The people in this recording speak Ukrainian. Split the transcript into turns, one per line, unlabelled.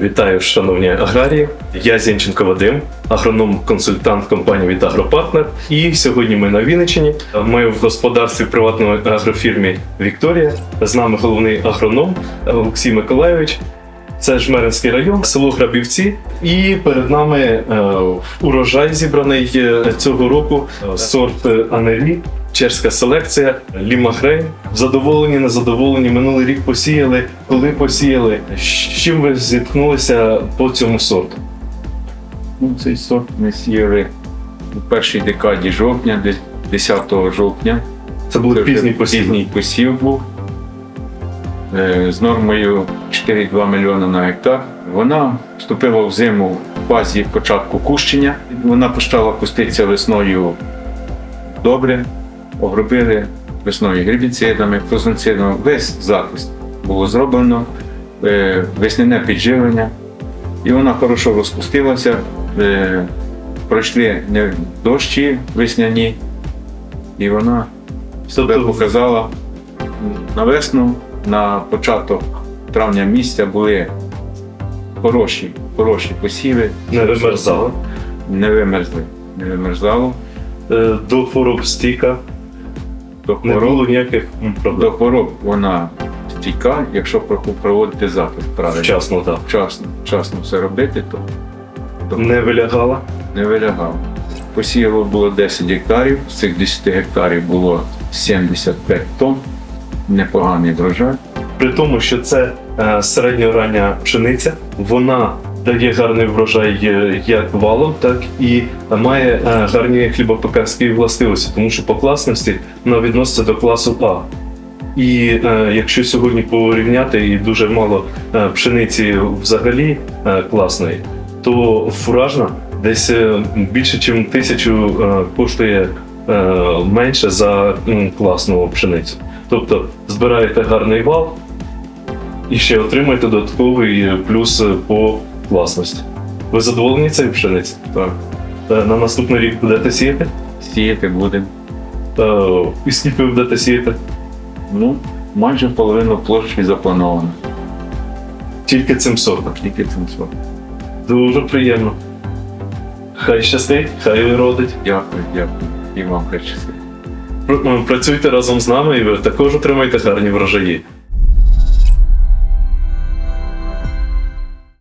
Вітаю, шановні аграрії. Я Зінченко Вадим, агроном-консультант компанії від Агропартнер. І сьогодні ми на Вінниччині. Ми в господарстві приватної агрофірмі Вікторія. З нами головний агроном Олексій Миколайович. Це Жмеринський район, село Грабівці. І перед нами е, урожай зібраний е, цього року. Сорт Анелі, чешська селекція, Лімахрейн. Задоволені, незадоволені. Минулий рік посіяли. Коли посіяли, з чим ви зіткнулися по цьому сорту?
Ну, цей сорт ми сіяли у першій декаді жовтня, 10 жовтня.
Це були
Це вже
пізні посіви.
Пізній посів був е, з нормою 4,2 мільйона на гектар. Вона вступила в зиму в фазі початку кущення. Вона почала пуститися весною добре, обробили весною гербіцидами, фунгіцидами. Весь захист було зроблено, е, весняне підживлення. І вона хорошо розпустилася. Е, Пройшли дощі весняні, і вона себе
Тобто
показала на весну, на початок травня місяця були хороші, хороші посіви.
не вимерзала.
Не вимерзли. Не вимерзало.
Е, До хвороб стійка,
До
не
хвороб,
було ніяких м,
до хвороб вона стійка, якщо проводити захист правильно.
Вчасно, так.
Вчасно, вчасно все робити, то, то
Не вилягала.
не вилягав. Посіяло було 10 гектарів, з цих 10 гектарів було 75 тонн, непоганий врожай.
При тому, що це е, середньорання пшениця, вона дає гарний врожай е, як валом, так і має е, гарні хлібопекарські властивості, тому що по класності вона відноситься до класу А. І е, якщо сьогодні порівняти і дуже мало е, пшениці взагалі е, класної, то фуражна десь е, більше, ніж тисячу е, коштує е, менше за м, класну пшеницю. Тобто збираєте гарний вал і ще отримаєте додатковий плюс по класності. Ви задоволені цією пшеницею?
Так,
На наступний рік будете сіяти?
сіяти будемо.
І скільки ви будете сіяти?
Ну, майже половину площі заплановано.
Тільки цим сортом.
Тільки цим сором.
Дуже приємно. Хай щастить, хай родить.
Дякую, дякую. І вам хай щастить.
Пр- Працюйте разом з нами, і ви також отримаєте гарні врожаї.